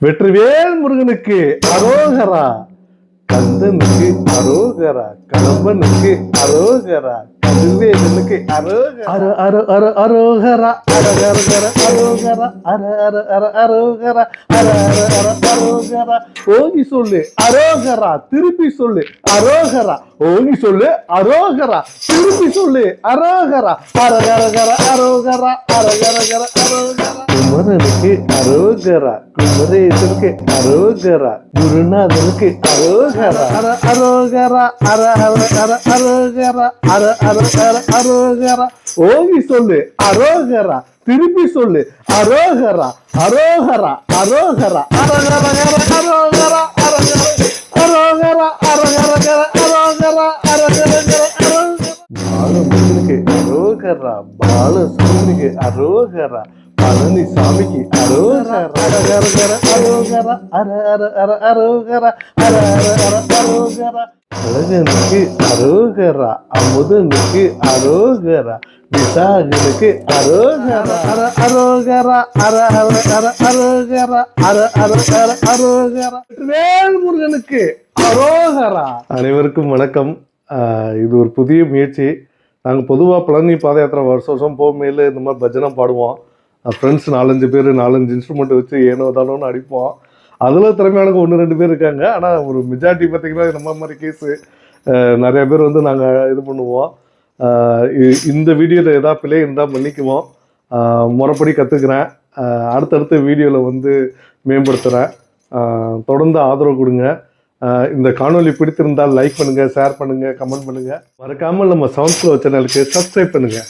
வெற்றிவேல் முருகனுக்கு அரோகரா கந்தனுக்கு அரோகரா கடம்பனுக்கு அரோகரா கதிர்வேலனுக்கு அரோகரா அர அர அர அரோகரா அரகரகர அரோகரா அர அர அர அரோகரா அர அர அர அரோகரா ஓங்கி சொல்லு அரோகரா திருப்பி சொல்லு அரோகரா ஓங்கி சொல்லு அரோகரா திருப்பி சொல்லு அரோகரா அரகரகர அரோகரா அரகரகர அரோகரா குமரனுக்கு அரோகரா குமரேசனுக்கு அரோகரா குருநாதனுக்கு அரோகரா அர அரோகரா அர அர அர அரோகரா அர அர அர அரோகரா ஓங்கி சொல்லு அரோகரா திருப்பி சொல்லு அரோகரா அரோகரா அரோகரா அரகரகர அரோகரா அரகர அரோகரா அரகரகர அரோகரா அரகரகர அரோகரா பாலமுருகனுக்கு அரோகரா பாலசுரனுக்கு அரோகரா அர அரோகரா அழகனுக்கு அரோகரா அமுதனுக்கு அரோகரா விசாகனுக்கு அரோகரா அர அரோகரா அர அர அர அரோகரா அர அர அர அரோகரா வேல் முருகனுக்கு அரோகரா அனைவருக்கும் வணக்கம் இது ஒரு புதிய முயற்சி நாங்கள் பொதுவாக பழனி பாத யாத்திரை வருஷம் வருஷம் போகும்போது இந்த மாதிரி பஜனை பாடுவோம் ஃப்ரெண்ட்ஸ் நாலஞ்சு பேர் நாலஞ்சு இன்ஸ்ட்ருமெண்ட் வச்சு ஏனோ தானோன்னு அடிப்போம். அதில் திறமையானவங்க ஒன்று ரெண்டு பேர் இருக்காங்க. ஆனால் ஒரு மெஜாரிட்டி பார்த்தீங்கன்னா நம்ம மாதிரி கேஸு நிறைய பேர் வந்து நாங்கள் இது பண்ணுவோம். இ- இந்த வீடியோவில் ஏதாவது பிழை இருந்தால் மன்னிக்குவோம். முறைப்படி கற்றுக்குறேன் அடுத்தடுத்த வீடியோவில் வந்து மேம்படுத்துகிறேன் தொடர்ந்து ஆதரவு கொடுங்க. இந்த காணொலி பிடித்திருந்தால் லைக் பண்ணுங்கள் ஷேர் பண்ணுங்கள் கமெண்ட் பண்ணுங்கள் மறக்காமல் நம்ம சவுண்ட் ஃப்ளோ சேனலுக்கு சப்ஸ்கிரைப் பண்ணுங்கள்